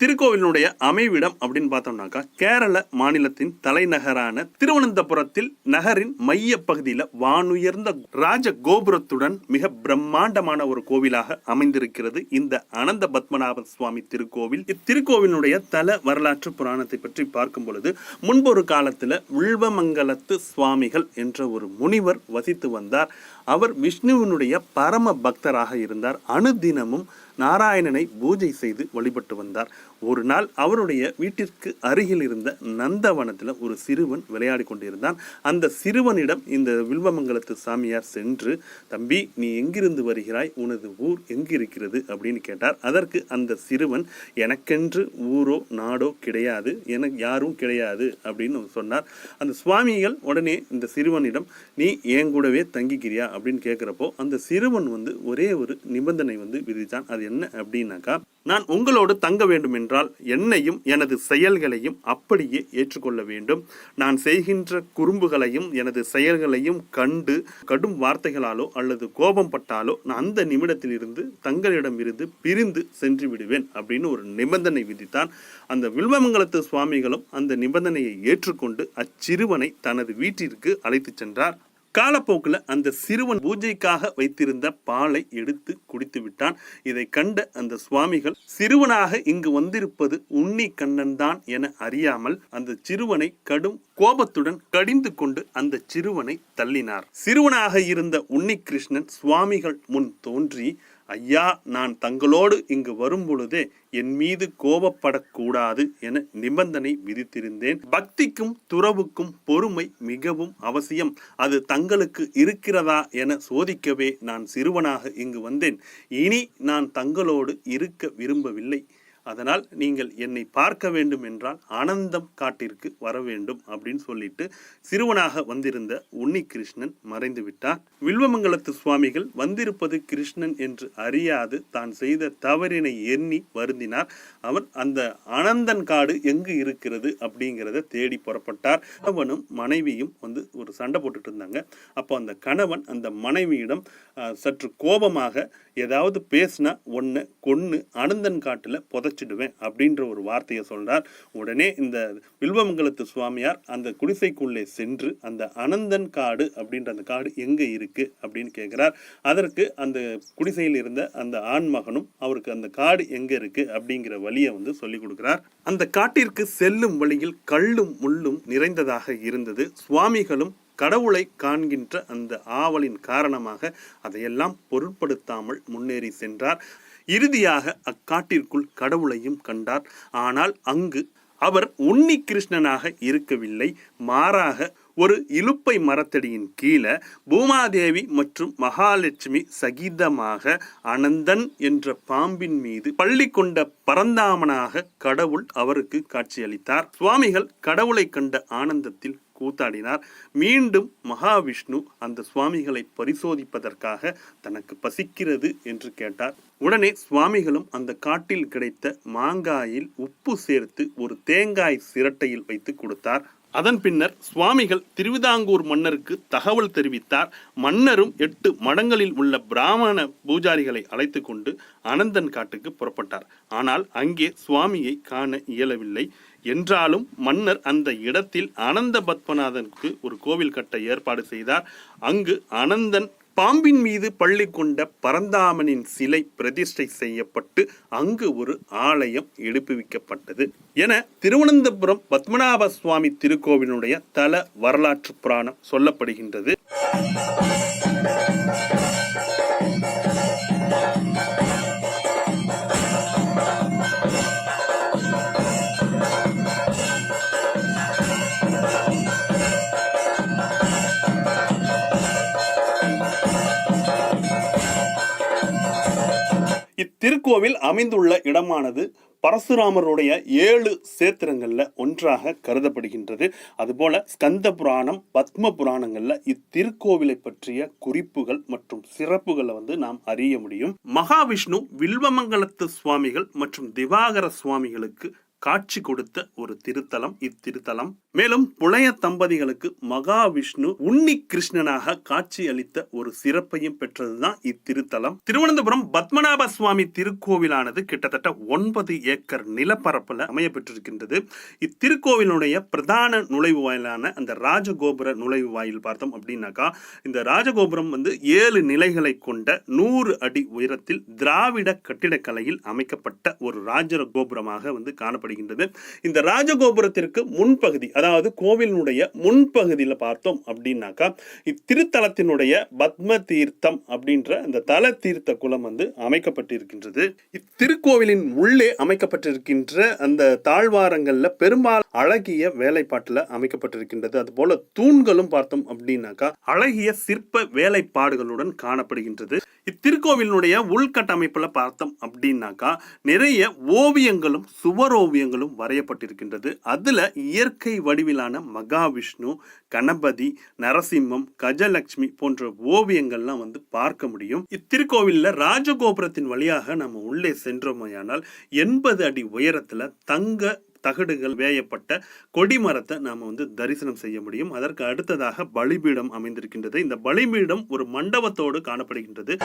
இத்திருக்கோவிலினுடைய அமைவிடம் அப்படின்னு பார்த்தோம்னாக்கா கேரள மாநிலத்தின் தலைநகரான திருவனந்தபுரத்தில் நகரின் மைய பகுதியில் வானுயர்ந்த ராஜ கோபுரத்துடன் மிக பிரம்மாண்டமான ஒரு கோவிலாக அமைந்திருக்கிறது. இந்த அனந்த பத்மநாப சுவாமி திருக்கோவில். இத்திருக்கோவிலுடைய தல வரலாற்று புராணத்தை பற்றி பார்க்கும் பொழுது முன்பொரு காலத்துல வில்வமங்கலத்து சுவாமிகள் என்ற ஒரு முனிவர் வசித்து வந்தார். அவர் விஷ்ணுவினுடைய பரம பக்தராக இருந்தார். அனுதினமும் நாராயணனை பூஜை செய்து வழிபட்டு வந்தார். ஒரு நாள் அவருடைய வீட்டிற்கு அருகில் இருந்த நந்தவனத்தில் ஒரு சிறுவன் விளையாடி கொண்டிருந்தான். அந்த சிறுவனிடம் இந்த வில்வமங்கலத்து சாமியார் சென்று தம்பி நீ எங்கிருந்து வருகிறாய்? உனது ஊர் எங்கு இருக்கிறது அப்படின்னு கேட்டார். அதற்கு அந்த சிறுவன் எனக்கென்று ஊரோ நாடோ கிடையாது. எனக்கு யாரும் கிடையாது. அப்படின்னு சொன்னார். அந்த சுவாமிகள் உடனே இந்த சிறுவனிடம் நீ என் கூடவே தங்கிக்கிறியா? அப்படின்னு கேட்குறப்போ அந்த சிறுவன் வந்து ஒரே ஒரு நிபந்தனை வந்து விதித்தான். அது என்ன அப்படின்னாக்கா நான் உங்களோடு தங்க வேண்டும் என்றால் என்னையும் எனது செயல்களையும் அப்படியே ஏற்றுக்கொள்ள வேண்டும். நான் செய்கின்ற குறும்புகளையும் எனது செயல்களையும் கண்டு கடும் வார்த்தைகளாலோ அல்லது கோபம் பட்டாலோ நான் அந்த நிமிடத்திலிருந்து தங்களிடமிருந்து பிரிந்து சென்று விடுவேன் அப்படின்னு ஒரு நிபந்தனை விதித்தான். அந்த வில்வமங்கலத்து சுவாமிகளும் அந்த நிபந்தனையை ஏற்றுக்கொண்டு அச்சிறுவனை தனது வீட்டிற்கு அழைத்துச் சென்றார். காலப்போக்கில் அந்த சிறுவன் பூஜைக்காக வைத்திருந்த பாலை எடுத்து குடித்து விட்டான். இதை கண்ட அந்த சுவாமிகள் சிறுவனாக இங்கு வந்திருப்பது உன்னி கண்ணன் தான் என அறியாமல் அந்த சிறுவனை கடும் கோபத்துடன் கடிந்து கொண்டு அந்த சிறுவனை தள்ளினார். சிறுவனாக இருந்த உன்னி கிருஷ்ணன் சுவாமிகள் முன் தோன்றி ஐயா நான் தங்களோடு இங்கு வரும் பொழுதே என் மீது கோபப்படக்கூடாது என நிபந்தனை விதித்திருந்தேன். பக்திக்கும் துறவுக்கும் பொறுமை மிகவும் அவசியம். அது தங்களுக்கு இருக்கிறதா என சோதிக்கவே நான் சிறுவனாக இங்கு வந்தேன். இனி நான் தங்களோடு இருக்க விரும்பவில்லை. அதனால் நீங்கள் என்னை பார்க்க வேண்டும் என்றால் ஆனந்தம் காட்டிற்கு வர வேண்டும் அப்படின்னு சொல்லிட்டு சிறுவனாக வந்திருந்த உன்னி கிருஷ்ணன் மறைந்து விட்டார். வில்வமங்கலத்து சுவாமிகள் வந்திருப்பது கிருஷ்ணன் என்று அறியாது தான் செய்த தவறினை எண்ணி வருந்தினார். அவர் அந்த ஆனந்தன் காடு எங்கு இருக்கிறது அப்படிங்கிறத தேடி புறப்பட்டார். கணவனும் மனைவியும் வந்து ஒரு சண்டை போட்டுட்டு இருந்தாங்க. அப்போ அந்த கணவன் அந்த மனைவியிடம் சற்று கோபமாக ஏதாவது பேசினா ஒன்று கொன்று அனந்தன் காட்டில் புதைச்சிடுவேன் அப்படின்ற ஒரு வார்த்தையை சொல்கிறார் உடனே இந்த வில்வமங்கலத்து சுவாமியார் அந்த குடிசைக்குள்ளே சென்று அந்த அனந்தன் காடு அப்படின்ற அந்த காடு எங்கே இருக்கு அப்படின்னு கேட்குறார் அதற்கு அந்த குடிசையில் இருந்த அந்த ஆண்மகனும் அவருக்கு அந்த காடு எங்கே இருக்கு அப்படிங்கிற வழியை வந்து சொல்லி கொடுக்கிறார். அந்த காட்டிற்கு செல்லும் வழியில் கல்லும் முள்ளும் நிறைந்ததாக இருந்தது. சுவாமிகளும் கடவுளை காண்கின்ற அந்த ஆவலின் காரணமாக அதையெல்லாம் பொருட்படுத்தாமல் முன்னேறி சென்றார். இறுதியாக அக்காட்டிற்குள் கடவுளையும் கண்டார். ஆனால் அங்கு அவர் உன்னி கிருஷ்ணனாக இருக்கவில்லை. மாறாக ஒரு இலுப்பை மரத்தடியின் கீழே பூமாதேவி மற்றும் மகாலட்சுமி சகிதமாக அனந்தன் என்ற பாம்பின் மீது பள்ளி கொண்ட பரந்தாமனாக கடவுள் அவருக்கு காட்சியளித்தார். சுவாமிகள் கடவுளை கண்ட ஆனந்தத்தில் கூத்தாடினார். மீண்டும் மகாவிஷ்ணு அந்த சுவாமிகளை பரிசோதிப்பதற்காக தனக்கு பசிக்கிறது என்று கேட்டார். உடனே சுவாமிகளும் அந்த காட்டில் கிடைத்த மாங்காயில் உப்பு சேர்த்து ஒரு தேங்காய் சிரட்டையில் வைத்து கொடுத்தார். அதன் பின்னர் சுவாமிகள் திருவிதாங்கூர் மன்னருக்கு தகவல் தெரிவித்தார். மன்னரும் எட்டு மடங்களில் உள்ள பிராமண பூஜாரிகளை அழைத்து கொண்டு அனந்தன் காட்டுக்கு புறப்பட்டார். ஆனால் அங்கே சுவாமியை காண இயலவில்லை. என்றாலும் மன்னர் அந்த இடத்தில் அனந்த பத்மநாதனுக்கு ஒரு கோவில் கட்ட ஏற்பாடு செய்தார். அங்கு அனந்தன் பாம்பின் மீது பள்ளி கொண்ட பரந்தாமனின் சிலை பிரதிஷ்டை செய்யப்பட்டு அங்கு ஒரு ஆலயம் எழுப்புவிக்கப்பட்டது என திருவனந்தபுரம் பத்மநாப சுவாமி திருக்கோவிலுடைய தல வரலாற்று புராணம் சொல்லப்படுகின்றது. கோவில் அமைந்துள்ள இடமானது பரசுராமருடைய ஏழு சேத்திரங்களில் ஒன்றாக கருதப்படுகின்றது. அதுபோல ஸ்கந்த புராணம் பத்ம புராணங்களில் இத்திருக்கோவிலை பற்றிய குறிப்புகள் மற்றும் சிறப்புகளை வந்து நாம் அறிய முடியும். மகாவிஷ்ணு வில்வமங்கலத்து சுவாமிகள் மற்றும் திவாகர சுவாமிகளுக்கு காட்சி கொடுத்த ஒரு திருத்தலம். இத்திருத்தலம். மேலும் புலைய தம்பதிகளுக்கு மகாவிஷ்ணு உன்னி கிருஷ்ணனாக காட்சி அளித்த ஒரு சிறப்பையும் பெற்றதுதான் இத்திருத்தலம். திருவனந்தபுரம் பத்மநாப சுவாமி திருக்கோவிலானது கிட்டத்தட்ட ஒன்பது ஏக்கர் நிலப்பரப்பில் அமைய பெற்றிருக்கின்றது இத்திருக்கோவிலுடைய பிரதான நுழைவு வாயிலான அந்த ராஜகோபுர நுழைவு வாயில் பார்த்தோம் அப்படின்னாக்கா இந்த ராஜகோபுரம் வந்து ஏழு நிலைகளை கொண்ட நூறு அடி உயரத்தில் திராவிட கட்டிடக்கலையில் அமைக்கப்பட்ட ஒரு ராஜ கோபுரமாக வந்து காணப்படுகின்றது. இந்த ராஜகோபுரத்திற்கு முன்பகுதி அதாவது கோவிலினுடைய முன்பகுதியில் பார்த்தோம் அப்படின்னாக்கா இத்திருத்தலத்தினுடைய பத்ம தீர்த்தம் அப்படின்ற இந்த தல தீர்த்த குளம் வந்து அமைக்கப்பட்டிருக்கின்றது. இத்திருக்கோவிலின் உள்ளே அமைக்கப்பட்டிருக்கின்ற அந்த தாழ்வாரங்களில் பெரும்பாலும் அழகிய வேலைப்பாட்டில் அமைக்கப்பட்டிருக்கின்றது. அதுபோல தூண்களும் பார்த்தோம் அப்படின்னாக்கா அழகிய சிற்ப வேலைப்பாடுகளுடன் காணப்படுகின்றது. இத்திருக்கோவிலினுடைய உள்கட்டமைப்பில் பார்த்தோம் அப்படின்னாக்கா நிறைய ஓவியங்களும் சுவரோவியங்களும் வரையப்பட்டிருக்கின்றது. அதில் இயற்கை வடிவிலான மகாவிஷ்ணு கணபதி நரசிம்மம் கஜலட்சுமி போன்ற ஓவியங்கள்லாம் வந்து பார்க்க முடியும். இத்திருக்கோவிலில் ராஜகோபுரத்தின் வழியாக நம்ம உள்ளே சென்றோமையானால் எண்பது அடி உயரத்தில் தங்க தகடுகள் வேயப்பட்ட கொடிமரத்தை நாம வந்து தரிசனம் செய்ய முடியும். அதற்கு அடுத்ததாக பலிபீடம் அமைந்திருக்கின்றது. இந்த பலிபீடம் ஒரு மண்டபத்தோடு காணப்படுகின்றது.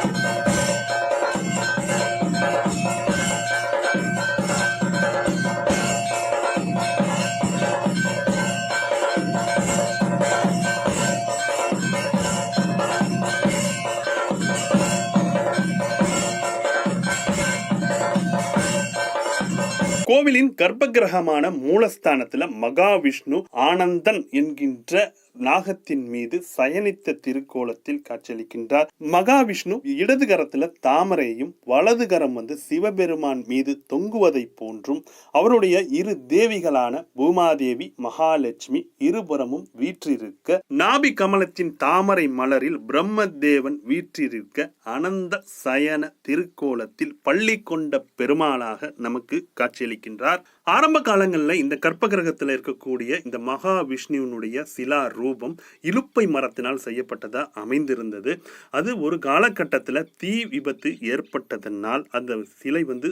கோவிலின் கர்ப்பகிரகமான மூலஸ்தானத்துல மகாவிஷ்ணு ஆனந்தன் என்கின்ற நாகத்தின் மீது சயனித்த திருக்கோலத்தில் காட்சியளிக்கின்றார். மகாவிஷ்ணு இடது கரத்துல தாமரையும் வலது கரம் வந்து சிவபெருமான் மீது தொங்குவதை போன்றும் அவருடைய இரு தேவிகளான பூமாதேவி மகாலட்சுமி இருபுறமும் வீற்றிருக்க நாபி கமலத்தின் தாமரை மலரில் பிரம்மதேவன் வீற்றிருக்க அனந்த சயன திருக்கோலத்தில் பள்ளி கொண்ட பெருமாளாக நமக்கு காட்சியளிக்கின்றார். ஆரம்ப காலங்களில் இந்த கற்பகிரகத்தில் இருக்கக்கூடிய இந்த மகாவிஷ்ணுவினுடைய சிலா ரூபம் இலுப்பை மரத்தினால் செய்யப்பட்டதாக அமைந்திருந்தது. அது ஒரு காலகட்டத்தில் தீ விபத்து ஏற்பட்டதனால் அந்த சிலை வந்து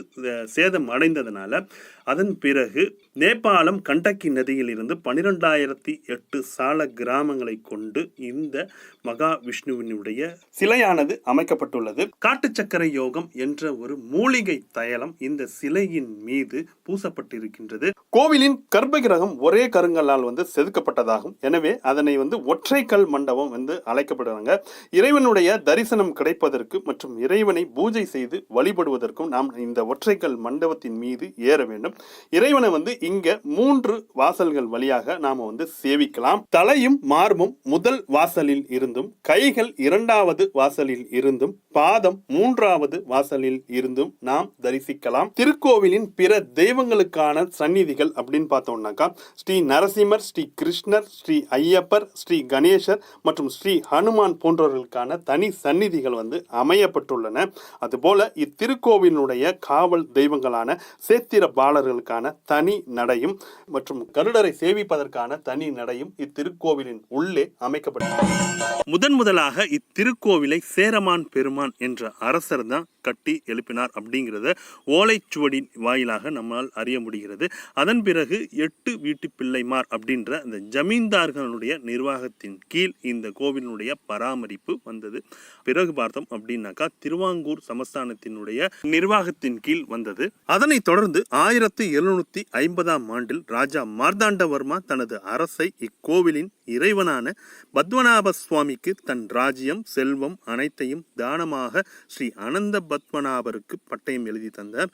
சேதம் அடைந்ததுனால அதன் பிறகு நேபாளம் கண்டக்கி நதியில் இருந்து பனிரெண்டாயிரத்தி எட்டு சால கிராமங்களை கொண்டு இந்த மகாவிஷ்ணுவினுடைய சிலையானது அமைக்கப்பட்டுள்ளது. காட்டு சக்கரை யோகம் என்ற ஒரு மூலிகை தயலம் இந்த சிலையின் மீது பூசப்பட்டிருக்கின்றது. கோவிலின் கர்ப்பகிரகம் ஒரே கருங்கல்லால் வந்து செதுக்கப்பட்டதாகும். எனவே அதனை வந்து ஒற்றைக்கல் மண்டபம் வந்து அழைக்கப்படுறாங்க. இறைவனுடைய தரிசனம் கிடைப்பதற்கு மற்றும் இறைவனை பூஜை செய்து வழிபடுவதற்கும் நாம் இந்த ஒற்றைக்கல் மண்டபத்தின் மீது ஏற வேண்டும். இறைவனை வந்து இங்க மூன்று வாசல்கள் வழியாக நாம வந்து சேவிக்கலாம். தலையும் மார்பும் முதல் வாசலில் இருந்தும் கைகள் இரண்டாவது வாசலில் இருந்தும் பாதம் மூன்றாவது வாசலில் இருந்தும் நாம் தரிசிக்கலாம். திருக்கோவிலின் பிற தெய்வங்களுக்கான சந்நிதிகள் அப்படின்னு பார்த்தோம்னாக்கா ஸ்ரீ நரசிம்மர் ஸ்ரீ கிருஷ்ணர் ஸ்ரீ ஐயப்பர் ஸ்ரீ கணேசர் மற்றும் ஸ்ரீ ஹனுமான் போன்றவர்களுக்கான தனி சந்நிதிகள் வந்து அமையப்பட்டுள்ளன. அதுபோல இத்திருக்கோவிலுடைய காவல் தெய்வங்களான சேத்திர பாலர்களுக்கான தனி நடையும் மற்றும் கருடரை சேவிப்பதற்கான தனி நடையும் இத்திருக்கோவிலின் உள்ளே அமைக்கப்பட்டுள்ளது முதன் முதலாக இத்திருக்கோவிலை சேரமான் பெருமான் என்ற அரசர் தான் கட்டி எழுப்பினார் அப்படிங்கிறத ஓலைச்சுவடின் வாயிலாக நம்மால் அறிய முடிகிறது. அதன் பிறகு எட்டு வீட்டு பிள்ளைமார் அப்படின்ற அந்த ஜமீன்தார்களுடைய நிர்வாகத்தின் கீழ் இந்த கோவிலினுடைய பராமரிப்பு வந்தது. பிறகு பார்த்தோம் அப்படின்னாக்கா திருவாங்கூர் சமஸ்தானத்தினுடைய நிர்வாகத்தின் கீழ் வந்தது. அதனைத் தொடர்ந்து ஆயிரத்தி எழுநூத்தி ஐம்பதாம் ஆண்டில் ராஜா மார்த்தாண்டவர்மா தனது அரசை இக்கோவிலின் இறைவனான பத்மநாப சுவாமிக்கு தன் ராஜ்யம் செல்வம் அனைத்தையும் தானமாக ஸ்ரீ அனந்த பத்மநாபருக்கு பட்டயம் எழுதி தந்தார்.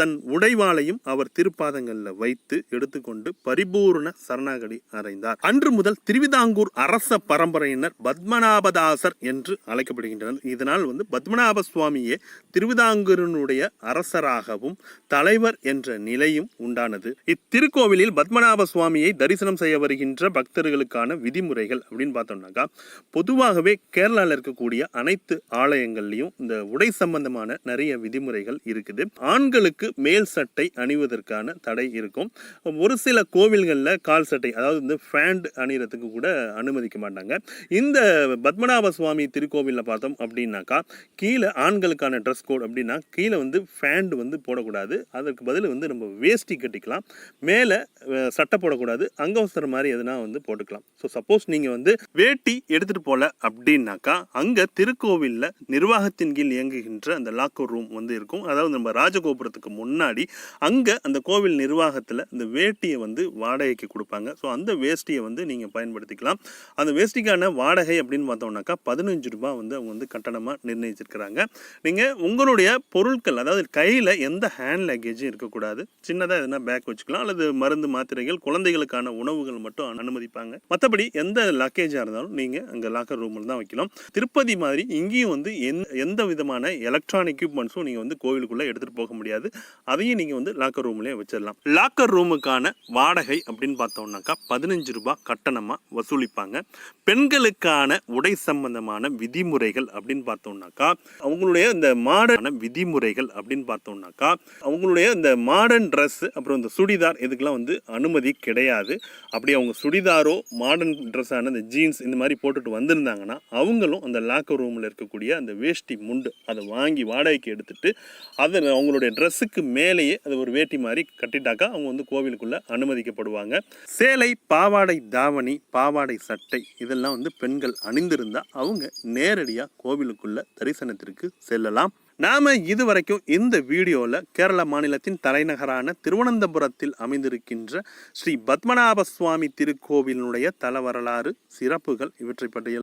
தன் உடைவாளையும் அவர் திருப்பாதங்களில் வைத்து எடுத்துக்கொண்டு பரிபூர்ண சரணாகதி அடைந்தார். அன்று முதல் திருவிதாங்கூர் அரச பரம்பரையினர் பத்மநாபதாசர் என்று அழைக்கப்படுகின்றனர். இதனால் வந்து பத்மநாப சுவாமியே திருவிதாங்கூரினுடைய அரசராகவும் தலைவர் என்ற நிலையும் உண்டானது. இத்திருக்கோவிலில் பத்மநாப சுவாமியை தரிசனம் செய்ய வருகின்ற பக்தர்களுக்கான விதிமுறைகள் அப்படின்னு பார்த்தோம்னாக்கா பொதுவாகவே கேரளாவில் இருக்கக்கூடிய அனைத்து ஆலயங்கள்லையும் இந்த உடை சம்பந்தமான நிறைய விதிமுறைகள் இருக்குது. ஆண்களுக்கு பெண்களுக்கு மேல் சட்டை அணிவதற்கான தடை இருக்கும். ஒரு சில கோவில்களில் கால் சட்டை அதாவது இந்த ஃபேண்ட் அணிகிறதுக்கு கூட அனுமதிக்க மாட்டாங்க. இந்த பத்மநாப சுவாமி திருக்கோவிலில் பார்த்தோம் அப்படின்னாக்கா கீழே ஆண்களுக்கான ட்ரெஸ் கோட் அப்படின்னா கீழே வந்து ஃபேண்ட் வந்து போடக்கூடாது. அதற்கு பதில் வந்து நம்ம வேஷ்டி கட்டிக்கலாம். மேலே சட்டை போடக்கூடாது. அங்கவசரம் மாதிரி எதுனா வந்து போட்டுக்கலாம். ஸோ சப்போஸ் நீங்கள் வந்து வேட்டி எடுத்துகிட்டு போகல அப்படின்னாக்கா அங்கே திருக்கோவிலில் நிர்வாகத்தின் கீழ் இயங்குகின்ற அந்த லாக்கர் ரூம் வந்து இருக்கும். அதாவது நம்ம ராஜகோபுரத்துக்கு முன்னாடி அங்கே அந்த கோவில் நிர்வாகத்தில் இந்த வேட்டியை வந்து வாடகைக்கு கொடுப்பாங்க. ஸோ அந்த வேஷ்டியை வந்து நீங்கள் பயன்படுத்திக்கலாம். அந்த வேஷ்டிக்கான வாடகை அப்படின்னு பார்த்தோம்னாக்கா பதினஞ்சு ரூபாய் வந்து அவங்க வந்து கட்டணமாக நிர்ணயிச்சிருக்கிறாங்க. நீங்கள் உங்களுடைய பொருட்கள் அதாவது கையில் எந்த ஹேண்ட் லக்கேஜும் இருக்கக்கூடாது. சின்னதாக எதுனா பேக் வச்சுக்கலாம். அல்லது மருந்து மாத்திரைகள் குழந்தைகளுக்கான உணவுகள் மட்டும் அனுமதிப்பாங்க. மற்றபடி எந்த லக்கேஜாக இருந்தாலும் நீங்கள் அங்கே லாக்கர் ரூமில் தான் வைக்கலாம். திருப்பதி மாதிரி இங்கேயும் வந்து எந்த எந்த விதமான எலக்ட்ரானிக் எக்யூப்மெண்ட்ஸும் நீங்கள் வந்து கோவிலுக்குள்ளே எடுத்துகிட்டு போக முடியாது. அதையும் நீங்கள் வந்து லாக்கர் ரூம்லேயே வச்சிடலாம். லாக்கர் ரூமுக்கான வாடகை அப்படின்னு பார்த்தோம்னாக்கா பதினஞ்சு ரூபாய் கட்டணமாக வசூலிப்பாங்க. பெண்களுக்கான உடை சம்பந்தமான விதிமுறைகள் அப்படின்னு பார்த்தோம்னாக்கா அவங்களுடைய இந்த மாடர்ன விதிமுறைகள் அப்படின்னு பார்த்தோம்னாக்கா அவங்களுடைய இந்த மாடர்ன் ட்ரெஸ் அப்புறம் இந்த சுடிதார் இதுக்கெல்லாம் வந்து அனுமதி கிடையாது. அப்படி அவங்க சுடிதாரோ மாடர்ன் ட்ரெஸ்ஸான இந்த ஜீன்ஸ் இந்த மாதிரி போட்டுட்டு வந்திருந்தாங்கன்னா அவங்களும் அந்த லாக்கர் ரூமில் இருக்கக்கூடிய அந்த வேஷ்டி முண்டு அதை வாங்கி வாடகைக்கு எடுத்துட்டு அதை அவங்களுடைய ட்ரெஸ்ஸுக்கு மேலேயே அது ஒரு வேட்டி மாதிரி கட்டிட்டாக்கா அவங்க வந்து கோவிலுக்குள்ளே அனுமதிக்கப்படுவாங்க. சேலை பாவாடை தாவணி பாவாடை சட்டை இதெல்லாம் வந்து பெண்கள் அணிந்திருந்தா அவங்க நேரடியாக கோவிலுக்குள்ள தரிசனத்திற்கு செல்லலாம். நாம இதுவரைக்கும் இந்த வீடியோவில் கேரள மாநிலத்தின் தலைநகரான திருவனந்தபுரத்தில் அமைந்திருக்கின்ற ஸ்ரீ பத்மநாப சுவாமி திருக்கோவிலினுடைய தல வரலாறு சிறப்புகள் இவற்றை பற்றிய